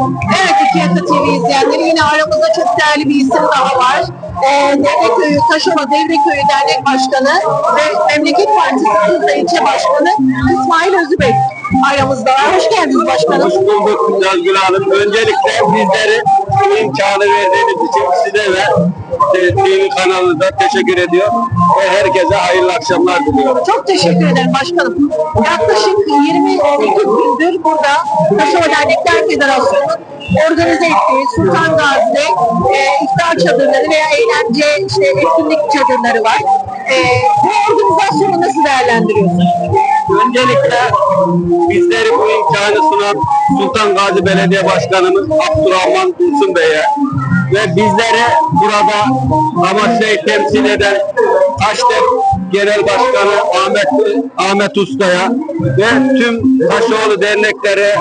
Evet, iki Yaka TV izleyenleri yine aramızda çok değerli bir isim daha var. Ee, Devreköy'ü, Taşova Devreköy'ü Dernek Başkanı ve Memleket Partisi Tuzla Başkanı İsmail Özübek aramızdalar. Hoş geldiniz başkanım. Hoş bulduk Nazgül Hanım. Öncelikle bizleri imkanı verdiğiniz için size ve e, TV kanalınıza teşekkür ediyor. Ve herkese hayırlı akşamlar diliyorum. Çok teşekkür ederim başkanım. Yaklaşık 22 gündür burada Taşova Dernekler Federasyonu'nun organize ettiği Sultan Gazi'de e, iftar çadırları veya eğlence işte etkinlik çadırları var. E, bu organizasyonu nasıl değerlendiriyorsunuz? Öncelikle bizleri bu imkanı sunan Sultan Gazi Belediye Başkanımız Abdurrahman Dursun Bey'e ve bizleri burada Amasya'yı temsil eden Taşdep Genel Başkanı Ahmet Ahmet Usta'ya ve tüm Taşoğlu derneklere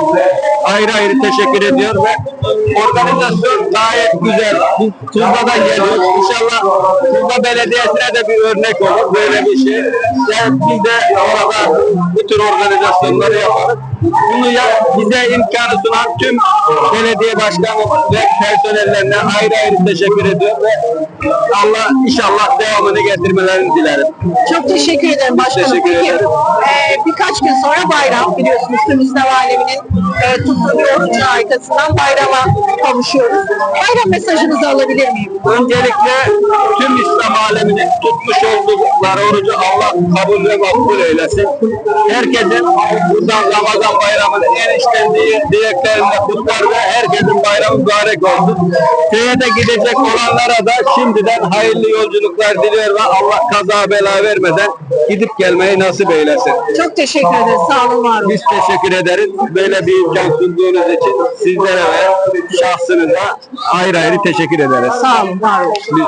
ayrı ayrı teşekkür ediyor ve organizasyon gayet güzel. Biz Tuzla'dan geliyoruz. İnşallah Tuzla Belediyesi'ne de bir örnek olur böyle bir şey. Yani biz de orada bu tür organizasyonları yaparız. Bunu ya bize imkanı sunan tüm belediye başkanımız ve personellerine ayrı ayrı teşekkür ediyor ve Allah inşallah devamını getirmelerini dilerim. Çok teşekkür ederim başkanım. Teşekkür Peki, ederim. e, birkaç gün sonra bayram biliyorsunuz tüm İslam aleminin e, tuttuğu bir arkasından bayrama kavuşuyoruz. Bayram mesajınızı alabilir miyim? Öncelikle tüm İslam aleminin tutmuş oldukları orucu Allah kabul ve makbul eylesin. Herkesin buradan Ramazan bayramının en içten diye- dileklerini kutlar ve herkesin bayramı mübarek olsun. Köye de gidecek olanlara da şimdiden hayırlı yolculuklar diliyor ve Allah kaza bela vermeden gidip gelmeyi nasip eylesin. Çok teşekkür ederiz. Sağ olun, var olun. Biz teşekkür ederiz. Böyle bir imkan sunduğunuz için sizlere ve şahsınıza ayrı ayrı teşekkür ederiz. Sağ olun, var olun. Biz